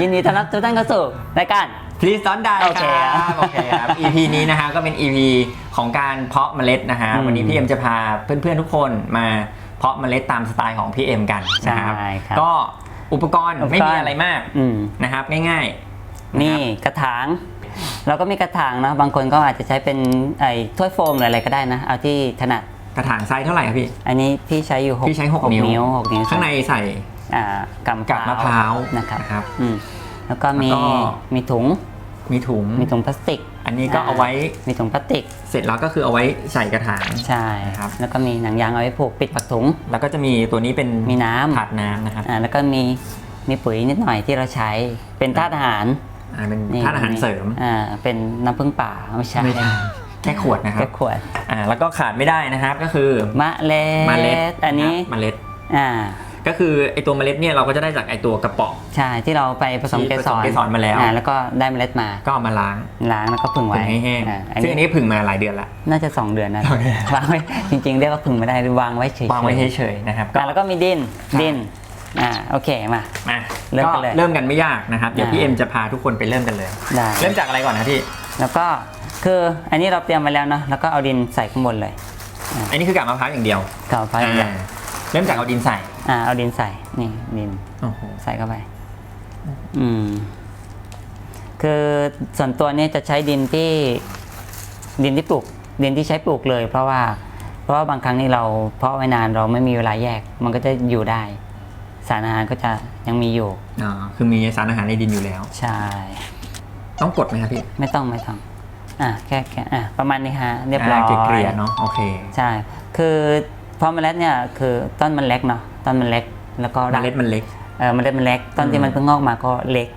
ยินดีต้อนรับทุกท่านเข้าสู่รายการ Please don't die โอเคคครัรับบโอเคครับ EP นี้นะฮะก็เป็น EP ของการเพาะเมล็ดนะฮะอืมวันนี้พี่เอ็มจะพาเพื่อนๆทุกคนมาเพาะเมล็ดตามสไตล์ของพี่เอ็มกันนะครับใช่ครับก็อุปกรณ์อุปกรณ์ ไม่มีอะไรมากอืม นะครับง่ายๆนี่กระถางเราก็มีกระถางนะบางคนก็อาจจะใช้เป็นไอ้ถ้วยโฟมหรืออะไรก็ได้นะ เอาที่ถนัดกระถางไซส์เท่าไหร่ครับพี่ อันนี้พี่ใช้อยู่หกพี่ใช้6นิ้วนิ้ว หกนิ้วข้างในใส่ อ่ากำกับมะพร้าวนะครับนะครับ อืมแล้วก็มีแล้วก็ มีถุงมีถุง มีถุงพลาสติกอันนี้ก็เอาไว้มีถุงพลาสติกเสร็จแล้วก็คือเอาไว้ใส่กระถาง ใช่ครับ แล้วก็มีหนังยางเอาไว้ผูกปิดปากถุง แล้วก็จะมีตัวนี้เป็นมีน้ำ ถาดน้ำนะครับอ่าแล้วก็มีมีปุ๋ยนิดหน่อยที่เราใช้เป็นธาตุอาหารอ่าเป็นนี่ธาตุอาหารเสริมอ่าเป็นน้ำผึ้งป่าไม่ใช่ไม่ใช่แค่ขวดนะครัแค่บขวดอ่าแล้วก็ขาดไม่ได้นะครับก็คือมะเล็เมล็ดดอันนี้ะครับเมล็ดอ่า ก็คือไอตัวเมล็ดเนี่ยเราก็จะได้จากไอตัวกระป๋อง ใช่ที่เราไปผสมที่เกผสสมรเกสรมาแล้ว อ่าแล้วก็ได้เมล็ดมาก็เอามาล้างล้างแล้วก็ผึ่งผึ่ไว้งให้แห้งอ่าอันซึ่งอันนี้นี้ผึ่งมาหลายเดือนละ น่าจะ 2 เดือนนะโอเค วางไว้จริงๆเรียกว่าผึ่งไม่ได้หรือวางไว้เฉยๆวางไว้เฉยๆนะครับอ่าแล้วก็มีดินครับดินอ่าโอเคมา มาเริ่มก็กันเลยเริ่มกันไม่ยากนะครับ เดี๋ยวอ่าพี่เอ็มจะพาทุกคนไปเริ่มกันเลย ได้ เริ่มจากอะไรก่อนนะพี่ แล้วก็คืออันนี้เราเตรียมไว้แล้วเนาะแล้วก็เอาดินใส่ข้างบนเลยอันนี้คือกากมะพร้าวอย่างเดียวเก่าไฟอย่างเดียวอ่าเริ่มจากเอาดินใส่ อ่าเอาดินใส่นี่ดินโอ้โหใส่เข้าไป อืม คือส่วนตัวเนี้จะใช้ดินที่ดินที่ปลูก ดินที่ใช้ปลูกเลย เพราะว่า เพราะว่าบางครั้งนี่เราเพาะไว้นานเราไม่มีเวลาแยก มันก็จะอยู่ได้ สารอาหารก็จะยังมีอยู่อ๋อคือมีสารอาหารในดินอยู่แล้ว ใช่ ต้องกดไหมครับพี่ ไม่ต้องไม่ต้องอะแค่แค่อะประมาณนี้ฮะเรียบร้อยาเกลี่ยๆเนาะโอเค ใช่ คือเพราะเมล็ดเนี่ยคือต้นมันเล็กเนาะ ต้นมันเล็ก แล้วก็เมรากล็ดมันเล็กเออเมล็ดมันเล็ก ต้นอืที่มมันเพิ่งงอกมาก็เล็ก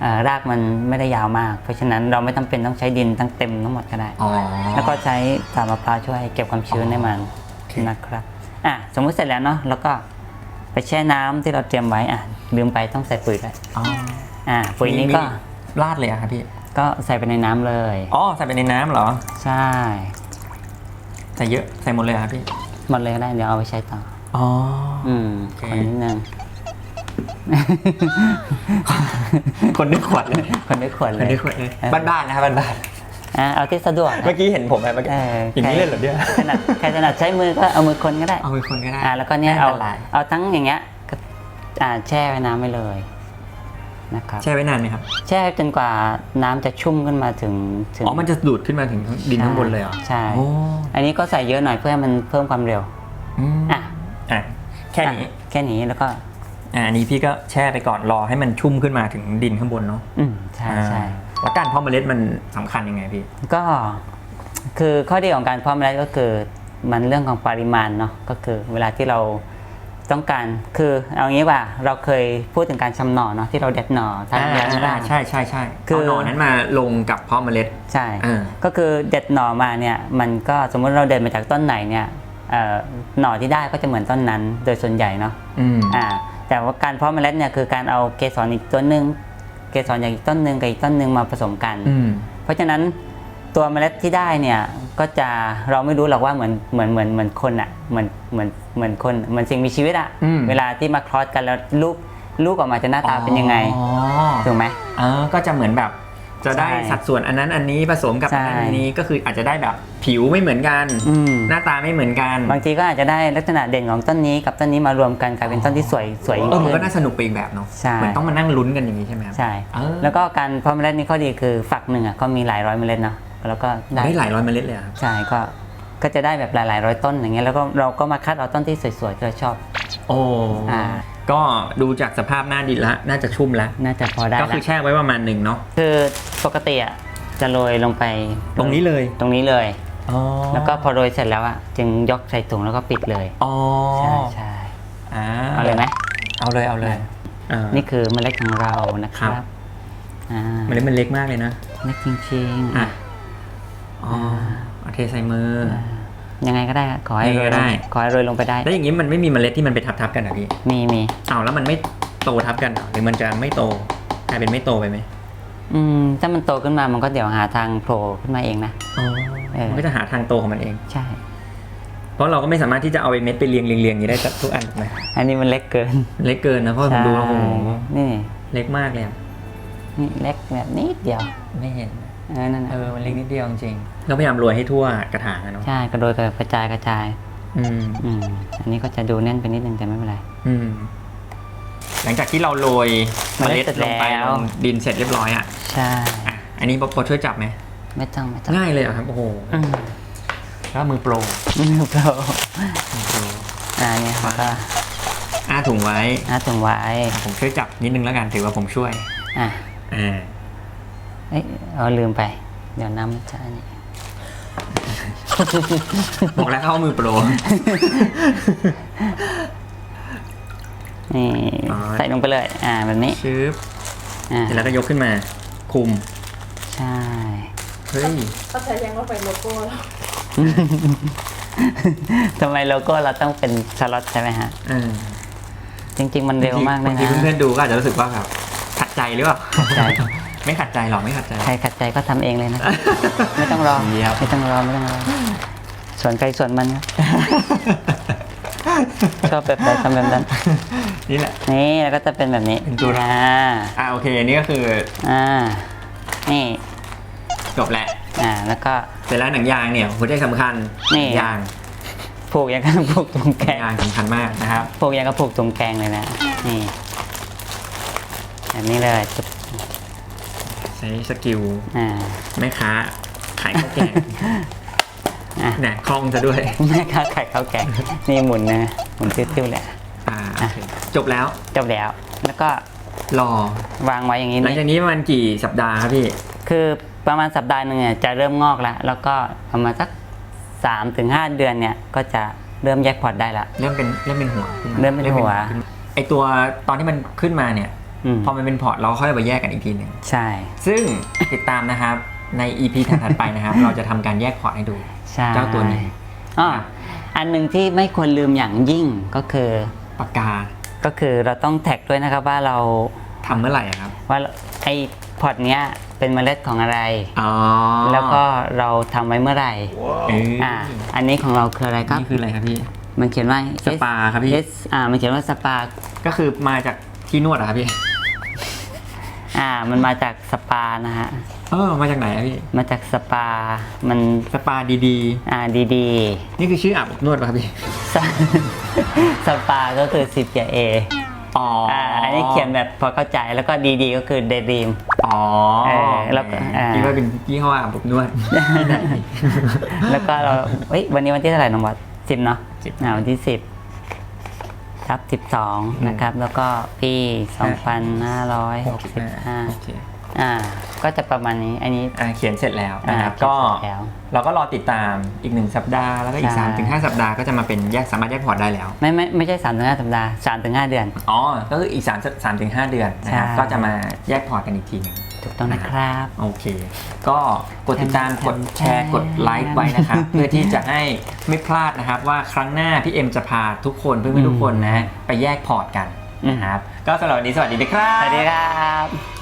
เอ่อรากมันไม่ได้ยาวมาก เพราะฉะนั้นเราไม่จำเป็นต้องใช้ดินทั้งเต็มทั้งหมดก็ได้อ๋อแล้วก็ใช้กาบมะพร้าวช่วยเก็บความชื้นให้มันโอเคนะครับอะสมมุติเสร็จแล้วเนาะแล้วก็ไปแช่น้ำที่เราเตรียมไว้อะลืมไปต้องใส่ปุ๋ยด้วยอ๋ออะปุ๋ยนี้ก็มีราดเลยอะครับพี่ก็ใส่ไปในน้ำเลยอ๋อใส่ไปในน้ำเหรอ ใช่ใส่เยอะใส่หมดเลยเหรอครับพี่หมดเลยก็ได้เดี๋ยวเอาไปใช้ต่อ อ๋ออืมโอเคคนนิดนึงคนด้วยขวดเลยคนด้วยขวดคเลนย ด้วยขวดเลยเออบ้านๆนะครับบ้านอะเอาที่สะดวกๆนะ เมื่อกี้เห็นผมไหมเมื่อกี้เออ อย่างนี้เลยเหรอเนี่ยถนัดใครถนัดใช้มือก็เอามือคนก็ได้ เอาไปคนก็ได้อ่าแล้วก็เนี่ยไม่เอาอันตรายเอาทั้งอย่างเงี้ยก็อ่าแช่ไว้น้ำไว้เลยนะครับแช่ไว้นานไหมครับแช่จนกว่าน้ำจะชุ่มขึ้นมาถึงถึง อ๋อมันจะดูดขึ้นมาถึงดินข้างบนเลยเหรอใช่ โอ้อันนี้ก็ใส่เยอะหน่อยเพื่อให้มันเพิ่มความเร็ว อืมอะอะ แค่นี้อะแค่นี้แล้วก็อ่าอันนี้พี่ก็แช่ไปก่อนรอให้มันชุ่มขึ้นมาถึงดินข้างบนเนาะอืมใช่ใช่อ่าแล้วการเพาะเมล็ดมันสำคัญยังไงพี่ ก็ คือข้อดีของการเพาะเมล็ดก็คือมันเรื่องของปริมาณเนาะก็คือเวลาที่เราต้องการคือเอางี้ว่าเราเคยพูดถึงการชำหน่อเนาะที่เราเด็ดหน่อทำอ่าแล้วได้ใช่ใช่ใช่คืคืออหน่อนั้นมาลงกับเพาะเมล็ดใช่อ่าก็คือเด็ดหน่อมาเนี่ยมันก็สมมุติเราเด็ดมาจากต้นไหนเนี่ยเอ่อ หน่อที่ได้ก็จะเหมือนต้นนั้น โดยส่วนใหญ่เนาะอืมอ่า แต่ว่าการเพาะเมล็ดเนี่ยคือการเอาเกสรอีกต้นหนึ่งเกสรจากอีกต้นหนึ่งกับอีกต้นหนึ่งมาผสมกันอืมเพราะฉะนั้นตัวเมล็ดที่ได้เนี่ยก็จะเราไม่รู้หรอกว่าเหมือนเหมือนเหมือนเหมือนคนอะเหมือนเหมือนเหมือนคนเหมือนสิ่งมีชีวิตอะอืมเวลาที่มาคลอสกันแล้วลูกลูกออกมาจะหน้าตาเป็นยังไงอ๋อถูกไหมเออก็จะเหมือนแบบ จะได้ใช่สัดส่วนอันนั้นอันนี้ผสมกับอันนั้นใช่อันนี้ก็คืออาจจะได้แบบผิวไม่เหมือนกันอืมหน้าตาไม่เหมือนกัน บางทีก็อาจจะได้ลักษณะเด่นของต้นนี้กับต้นนี้มารวมกันกลายเป็นต้นที่สวยสวยยิ่งเออมันขึ้ก็นน่าสนุกไปอีกแบบเนาะใช่เหมือนต้องมานั่งลุ้นกันอย่างนี้ใช่ไหมครับใช่เออแล้วก็การเพาะเมล็ดนี่ข้อดีคือฝักหนึ่งอะก็มีหลายร้อยเมล็ดเนาะแล้วก็ได้ได้หลายร้อยเมล็ดเลยเหรอครับใช่ก็ก็จะได้แบบหลายๆร้อยต้นอย่างเงี้ยแล้วก็เราก็มาคัดเอาต้นที่สวยๆที่เราชอบ โอ้อ่า ก็ดูจากสภาพหน้าดินละ น่าจะชุ่มแล้ว น่าจะพอได้ก็ละคือแช่ไว้ประมาณหนึ่งเนาะ คือปกติอะจะโรยลงไปตรงนี้เลย ตรงนี้เลย อ๋อแล้วก็พอโรยเสร็จแล้วอะจึงยกใส่ถุงแล้วก็ปิดเลยอ๋อใช่ใช่อ่าเอาเลยไหม เอาเลยเอาเลยอ่า นี่คือเมล็ดของเรานะครัครับ บอ่าเมล็ดมันเล็กมากเลยนะเล็กจริงๆอะ อะอ๋อเอาเทใส่มือ อ ยังไงก็ได้อะขอให้ยังโรไงยก็ลได้งขอให้โรยลงไปได้ แล้วอย่างนี้มันไม่มีเมล็ดที่มันไปทับๆกันเหรอพี่มีมีเอาแล้วมันไม่โตทับกันเหรอหรือมันจะไม่โตกลายเป็นไม่โตไปไหมอืมถ้ามันโตขึ้นมามันก็เดี๋ยวหาทางโผล่ขึ้นมาเองนะ อ๋อเออ มันก็จะหาทางโตของมันเอง ใช่ เพราะเราก็ไม่สามารถที่จะเอาไปเม็ดไปเรียงเรียงเรียงอย่างนี้ได้ทุกอันถูกไหมอันนี้มันเล็กเกินเล็กเกินนะเพราะผมดูแล้วโอ้โหนี่ เล็กมากเลยอะนี่เล็กแบบนิดเดียว ไม่เห็น เออนั่นน่ะเออมันเล็กนิดเดียวจริงๆเราพยายามโรยให้ทั่วกระถางอะเนาะใช่กระโดดกระจายกระจาย อืม อืม อันนี้ก็จะดูแน่นไปนิดนึงแต่ไม่เป็นไร อืม หลังจากที่เราโรยเมล็ดเมล็ดเสร็จลงไปแล้ว ลงดินเสร็จเรียบร้อยอะใช่ อะอันนี้พอช่วยจับไหมไม่ต้องไม่ต้องง่ายเลยเหรอครับโอ้โหอืมแล้วมือโปรมือโปรมือโปรอ่าเนี่ยเขาก็อ้าถุงไว้ น่าถึงไว้ผมช่วยจับนิดนึงแล้วกันถือว่าผมช่วย อะ อ่าเอ้ยเอาลืมไป เดี๋ยวน้ำจะอันนี้บอกแล้วเข้ามือโปร นี่อ๋อ ใส่ลงไปเลย อ่าแบบนี้ชึบอ่าเสร็จแล้วก็ยกขึ้นมา คุม ใช่ เฮ้ยก็ใช้ยังว่าไปโลโก้แล้วทำไมโลโก้เราต้องเป็นสล็อตใช่ไหมฮะอ่าจริง ๆ มันเร็วมากเลยบางทีนะเพื่อนๆดูก็อาจจะรู้สึกว่าแบบขัดใจหรือเปล่า ใช่ ไม่ขัดใจหรอกไม่ขัดใจ ใครขัดใจก็ทำเองเลยนะ ไม่ต้องรอ เยี่ยม ไม่ต้องรอ ไม่ต้องรอ ส่วนใครส่วนมันครับ ชอบแบบไหนทำแบบนั้น นี่แหละ นี่แล้วก็จะเป็นแบบนี้เป็นตัวอ่า อ่าโอเคนี่ก็คืออ่า นี่ จบแหละอ่า แล้วก็ เสร็จแล้วหนังยางเนี่ยหัวใจสำคัญนี่ หงยางผูกอย่างกับผูกตรงแกหนังง ยางสำคัญมากนะครับ ผูกอย่างกับผูกตรงแกงเลยนะ นี่ แบบนี้เลยจุ๊บ ใช้สกิลอ่าแม่ค้าขายข้าวแกงอะเนี่ยคล่องจะด้วย แม่ค้าไข่ข้าวแกงนี่หมุนนะหมุนติ้วๆเลย อ่าโอเคจบแล้วจบแล้ว แล้วก็รอวางไว้อย่างนี้หลังนี่จากนี้ประมาณกี่สัปดาห์ครับพี่ คือประมาณสัปดาห์หนึ่งเนี่ยจะเริ่มงอกแล้ว แล้วก็ประมาณสักสามถึงห้าเดือนเนี่ย ก็จะเริ่มแยกพอร์ตได้ละ เริ่มเป็นเริ่มเป็นหัวขึ้าเริ่มเป็นหัวขึ้นมาไอตัวตอนที่มันขึ้นมาเนี่ยอืม พอมันเป็นพอร์ตเราค่อยเอาไปแยกกันอีกทีหนึ่งใช่ ซึ่งติดตามนะครับใน EP ถัดๆไปนะครับ เราจะทำการแยกพอร์ตให้ดูใช่เจ้าตัวนี้อ๋ออันหนึ่งที่ไม่ควรลืมอย่างยิ่งก็คือปากกา ก็คือเราต้องแท็กด้วยนะครับว่าเราทำเมื่อไหร่อะครับ ว่าไอพอร์ตเนี้ยเป็นเมล็ดของอะไรอ๋อแล้วก็เราทำไว้เมื่อไหร่เอ้ยอ่าอันนี้ของเราคืออะไรครับนี่คืออะไรครับพี่มันเขียนว่าสปาครับพี่ S อ่ามันเขียนว่าสปาก็คือมาจากที่นวดเหรอะครับพี่ อ่า มันมาจากสปานะฮะ เออมาจากไหนอะพี่มาจากสปา มัน สปาดีอ่า ดีๆ นี่คือชื่ออาบอบนวดป่ะครับพี่ๆสสปาก็คือสิบกับเออ๋ออ่า อันนี้เขียนแบบพอเข้าใจ แล้วก็ดีๆ ก็คือเดรีมอ๋อเออแล้วก็อ่า คิดว่าเป็นยี่ห้ออาบอบนวด แล้วก็เราเฮ้ย วันนี้วันที่เท่าไหร่น้องบอสสิบเนาะสิบ อ่า วันที่สิบ ทับสิบสองนะครับ แล้วก็ปีสองพันห้าร้อยหกสิบห้าโอเคอ่าก็จะประมาณนี้อันนี้ อ่าเขียนเสร็จแล้วนะครับ อ่าก็เขียนเสร็จแล้วเราก็รอติดตามอีกหนึ่งสัปดาห์ แล้วก็อีก ใช่3าถึงหสัปดาห์ก็จะมาเป็นแยกสามารถแยกพอร์ตได้แล้ว ไม่ไม่ไม่ใช่สามถึงห้าสัปดาห์สามถึงห้าเดือน อ๋อ ก็คืออีก3ามสามถึงห้าเดือนนะครับ ใช่ ก็จะมาแยกพอร์ตกันอีกทีหนึ่ง ถูกต้องนะครับ โอเค ก็กดติดตามแทนกดแชร์แทนกดไลค์ไว้นะครับ เพื่อที่จะให้ไม่พลาดนะครับ ว่าครั้งหน้าพี่เอ็มจะพาทุกคนเพื่อนๆทุกคนนะ ไปแยกพอร์ตกันนะครับ ก็สำหรับวันนี้สวัสดีนะครับ สวัสดีครับ